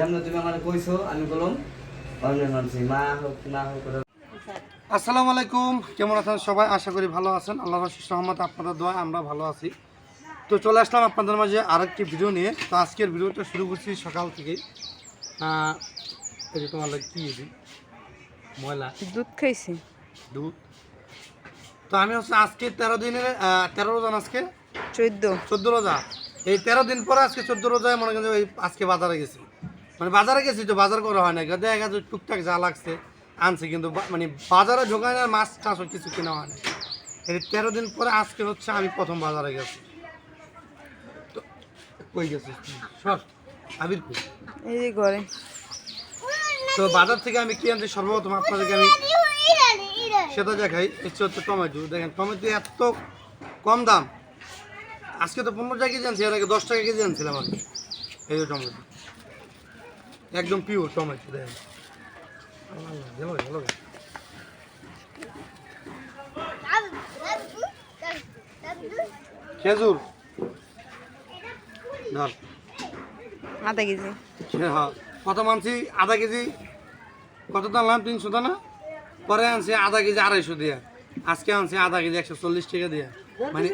তুমি আমার কইছো? আমি বললাম মা হোক না হোক আসসালামু আলাইকুম। কেমন আছেন সবাই? আশা করি ভালো আছেন। আল্লাহ রশিদ রহমত আপনাদের দোয়া আমরা ভালো আছি। তো চলে আসলাম আপনাদের মাঝে আরেকটি ভিডিও নিয়ে। তো আজকের ভিডিওটা শুরু করছি সকাল থেকেই। আহ, এই যে তোমার কী? ময়লা। দুধ খাইছি। দুধ। তো আমি হচ্ছে আজকে তেরো দিনের আহ, তেরো রোজা আজকে? চোদ্দ। চোদ্দ রোজা। এই তেরো দিন পরে আজকে চোদ্দ রোজায় মনে করেন ওই আজকে বাজারে গেছি। মানে বাজারে গেছি তো বাজার করা হয় না দেখা গেছে টুকটাক যা লাগছে আনছি কিন্তু মানে বাজারে ঢোকায় না মাছ টাছ কিছু কেনা হয় না এই তেরো দিন পরে আজকে হচ্ছে আমি প্রথম বাজারে গেছি। তো কই গেছি সর আবির কই এই যে ঘরে। তো বাজার থেকে আমি কি আনছি সর্বপ্রথম আপনাদেরকে আমি সেটা দেখাই। হচ্ছে হচ্ছে টমেটো। দেখেন টমেটো এত কম দাম। আজকে তো পনেরো টাকা কেজি আনছি এর আগে দশ টাকা কেজি আনছিলাম এই যে টমেটো। একদম পিওর টমেটো দেখেন। খেজুর। ধর। আধা কেজি। হ্যাঁ কত মানছি? আধা কেজি। কত দাম তিনশো না? পরে আনছি আধা কেজি আড়াইশো দিয়ে। আজকে আনছি আধা কেজি একশো চল্লিশ টাকা দিয়ে। মানে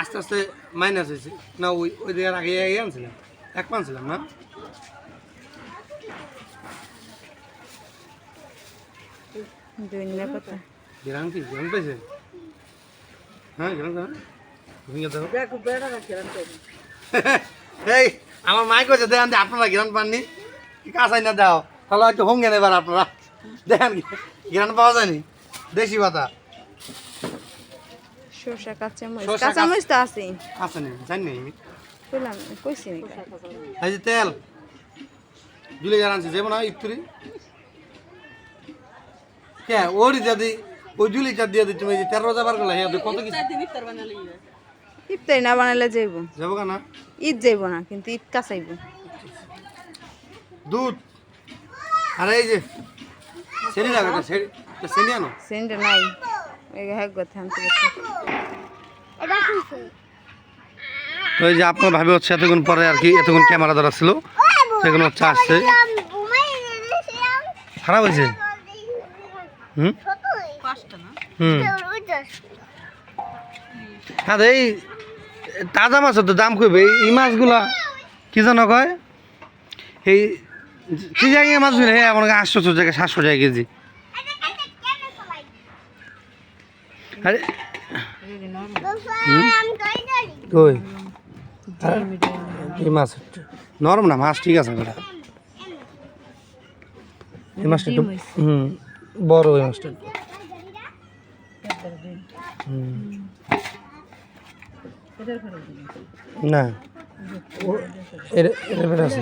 আস্তে আস্তে মাইনাস হয়েছে। না ওই ওই দিকে আগে আগে আনছিলাম। এক পানছিলাম না? ধনিয়া পাতা গ্রাম কি গ্রাম পেয়েছে হ্যাঁ। গ্রাম গ্রাম ভেঙে দেবো এই আমার মাই কইছে দেখেন আপনারা গ্রান পাননি? কাঁচাই না দাও? তাহলে হয়তো হোঙ্গে নেবার আপনারা। দেখেন গ্রান পাওয়া যায়নি। দেশি পাতা। সরষা কাঁচামরিচ সরষা, কাঁচামরিচ তো আছে। আছে নি? জানি না? কইলাম কইছি নাকি? এই যে তেল। জুলে যাব না ইফতুরি। কে ওরই যদি ওই জুলি চার দিয়ে দিচ্ছি যে তেরো যাবার গেলে হ্যাঁ কত কিছু? ইফতারি না বানাইলে যাইব। যাব না ঈদ যাইব না কিন্তু ঈদ কাঁচাইব। দুধ। আর এই যে সেনি এটা সেনি সেনি আনো। সেন্ট নাই এই হ্যাক কথা আনতে তো এই যে আপনার ভাবে হচ্ছে এতক্ষণ পরে আর কি এতক্ষণ ক্যামেরা ধরা ছিল সেগুলো হচ্ছে আসছে। খারাপ হয়েছে? হুম? হুম। হ্যাঁ এই তাজা মাছের তো দাম কইবে এই মাছগুলা কি জানো কয়? এই কি জায়গায় মাছগুলো হ্যাঁ আমার আটশো জায়গায় সাতশো টাকা কেজি। আরে কই এই মাছ নরম না মাছ ঠিক আছে এই মাছটা হুম। বড় ওই মাছটা। না। এটা এটা আছে।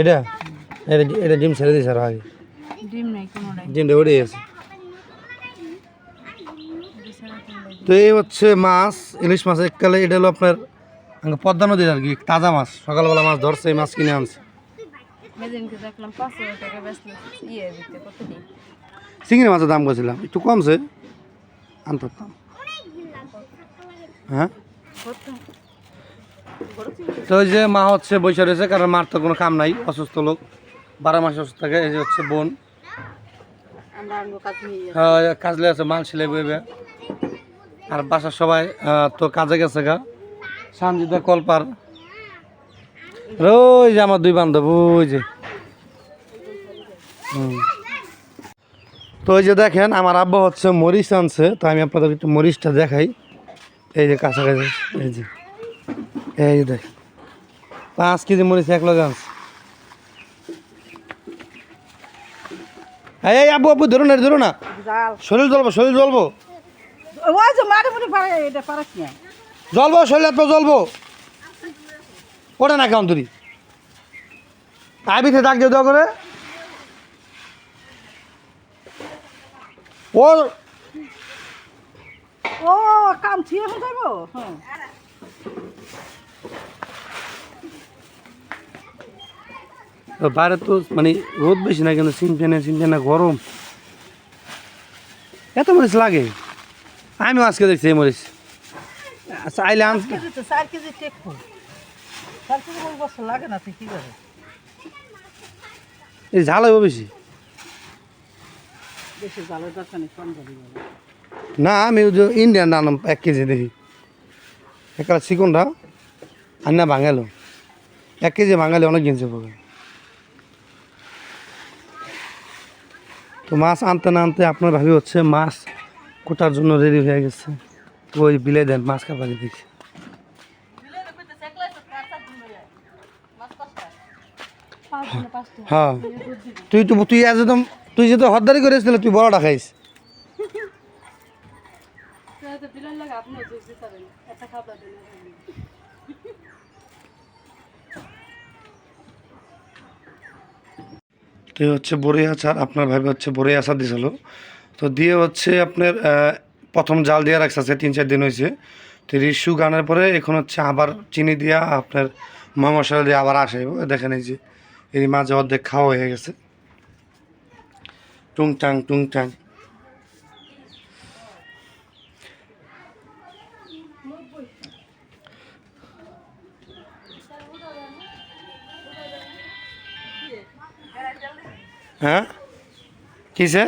এটা? ডিম ছেড়ে দিয়েছে আরও আগে। ডিম নাই ডিমটা ওড়ে গেছে। তো এই হচ্ছে মাছ ইলিশ মাছ। এককালে এটা হলো আপনার পদ্মা নদীর আর কি তাজা মাছ। সকালবেলা মাছ ধরছে মাছ কিনে আনছে। মেদিনকে দেখলাম পাঁচ হাজার টাকা বেচলে। ইয়ে দিতে কত দিন? চিংড়ি মাছের দাম করেছিলাম একটু কমছে। আনতাম হ্যাঁ? তো ওই যে মা হচ্ছে বসে রয়েছে কারণ মার তো কোনো কাম নাই অসুস্থ লোক। বারো মাস অসুস্থ থাকে এই যে হচ্ছে বোন। কাজলে আছে মাল সেলাই বইবে আর বাসার সবাই তো কাজে গেছে গা। সানজিদা কলপার। ওই যে আমার দুই বান্ধব ওই যে। তো ওই যে দেখেন আমার আব্বা হচ্ছে মরিচ আনছে তো আমি আপনাদের একটু মরিচটা দেখাই। এই যে কাছাকাছি এই যে। এই যে দেখ পাঁচ কেজি মরিচ এক লগে আনছে। এই আব্বু আব্বু ধরো না ধরো না। শরীর জ্বলবো শরীর জ্বলবো। জ্বলবো শরীর জ্বলবো। ওটা না কেমন তুই? আইবিতে ডাক দিয়ে করে। ও ও কাম ছিঁড়ে হয়ে যাব হ্যাঁ বাইরে তো মানে রোদ বেশি না কিন্তু সিনচেনে সিনচেনে গরম। এত মরিচ লাগে। আমিও আজকে দেখছি এই মরিচ। আচ্ছা আইলে আন চার কেজি টেকবো চার কেজি বছর লাগে না তুই কি করে এই ঝাল হইব বেশি? বেশি জালের দরকার নেই কম না আমি ইন্ডিয়ান আনলাম এক কেজি দেখি। একটা চিকনটা আর না ভাঙালো। এক কেজি ভাঙালে অনেক কিনছে পড়বে তো মাছ আনতে না আনতে আপনার ভাবি হচ্ছে মাছ কোটার জন্য রেডি হয়ে গেছে। ওই বিলে দেন মাছ কাপাকে দেখি পাঁচ দিনে পাঁচটা হ্যাঁ। তুই তো তুই আজ একদম তুই যেহেতু হদ্দারি করেছিল তুই বড়টা খাইস। বিলের লাগে আপনি বুঝতে পারেন একটা খাবার দিন তো হচ্ছে বড়ি আচার, আপনার ভাবে হচ্ছে বড়ি আচার দিছিল। তো দিয়ে হচ্ছে আপনার প্রথম জাল দিয়ে রাখছে তিন চার দিন হয়েছে তো রিসু গানের পরে এখন হচ্ছে আবার চিনি দিয়া আপনার মা মশলা দিয়ে আবার আসে। ও দেখেন এই যে। এর মাঝে অর্ধেক খাওয়া হয়ে গেছে। টুংটাং টুংটাং। হ্যাঁ? কিসে?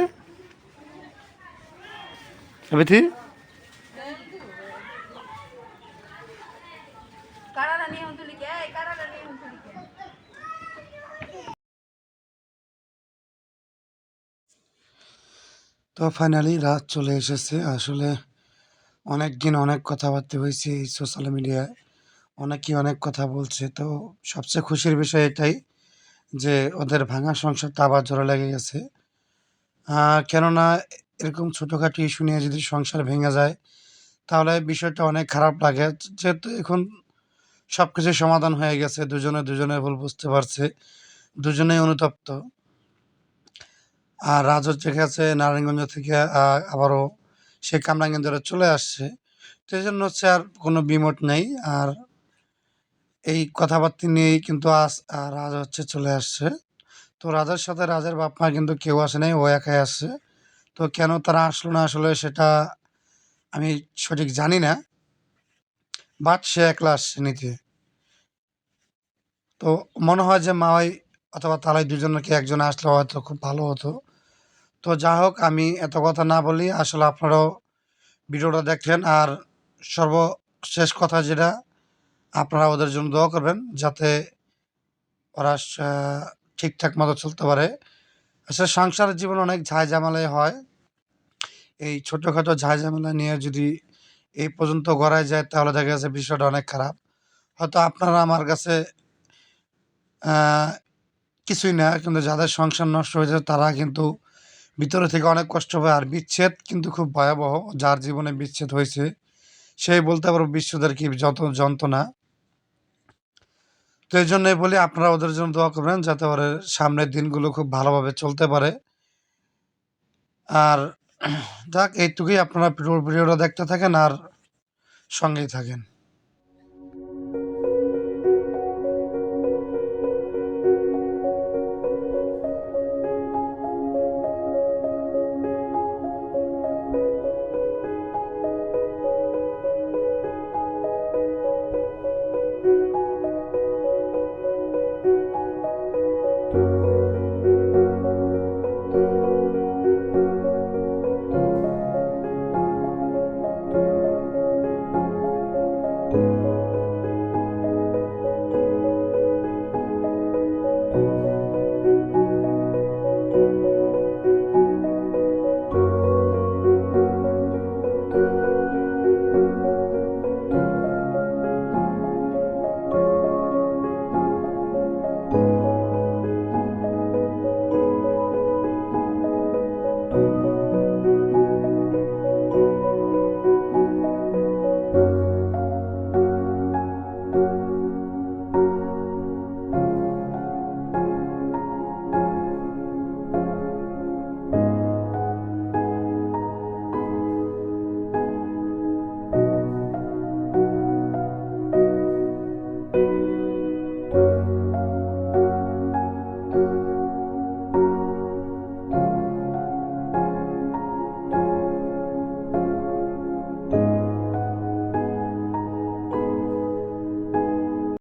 বেথি কারারা নিয়ে হুঁতুলি কে কারারা নিয়ে হুঁতুলি কে তো ফাইনালি রাত চলে এসেছে। আসলে অনেক দিন অনেক কথাবার্তা হয়েছে এই সোশ্যাল মিডিয়ায় অনেকেই অনেক কথা বলছে। তো সবচেয়ে খুশির বিষয় এটাই যে ওদের ভাঙা সংসারটা আবার জোরে লেগে গেছে। কেননা এরকম ছোটোখাটো ইস্যু নিয়ে যদি সংসার ভেঙে যায়, তাহলে বিষয়টা অনেক খারাপ লাগে। যেহেতু এখন সব কিছু সমাধান হয়ে গেছে। দুজনে দুজনে ভুল বুঝতে পারছে। দুজনেই অনুতপ্ত। আর রাজ হচ্ছে গেছে নারায়ণগঞ্জ থেকে আবারও সে কামরাঙ্গেন্দ্রে চলে আসছে। তো এই জন্য হচ্ছে আর কোনো বিমত নেই। আর এই কথাবার্তা নিয়েই কিন্তু আজ রাজ হচ্ছে চলে আসছে। তো রাজার সাথে রাজার বাপ মা কিন্তু কেউ আসে নাই, ও একাই আসছে। তো কেন তারা আসলো না আসলে সেটা আমি সঠিক জানি না। বাট সে একলা আসছে নিতে। তো মনে হয় যে মাওয়াই অথবা তালাই দুজনকে একজন আসলে হয়তো খুব ভালো হতো। তো যা হোক আমি এত কথা না বলি, আসলে আপনারাও ভিডিওটা দেখলেন আর সর্বশেষ কথা যেটা, আপনারা ওদের জন্য দোয়া করবেন যাতে ওরা ঠিকঠাক মতো চলতে পারে। আসলে সংসারের জীবন অনেক ঝাই ঝামেলাই হয়। এই ছোটোখাটো ঝামেলা নিয়ে যদি এই পর্যন্ত গড়ায় যায়, তাহলে দেখা যাচ্ছে বিষয়টা অনেক খারাপ। হয়তো আপনারা আমার কাছে কিছুই না, কিন্তু যাদের সংসার নষ্ট হয়েছে, তারা কিন্তু ভিতরে থেকে অনেক কষ্ট পায় আর বিচ্ছেদ কিন্তু খুব ভয়াবহ, যার জীবনে বিচ্ছেদ হয়েছে, সেই বলতে পারব বিশ্বদের কি যত যন্ত্রণা। তো এই জন্যই বলি, আপনারা ওদের জন্য দোয়া করবেন যাতে ওর সামনের দিনগুলো খুব ভালোভাবে চলতে পারে। আর যাক, এইটুকুই আপনারা ভিডিও- ভিডিওটা দেখতে থাকেন আর সঙ্গেই থাকেন।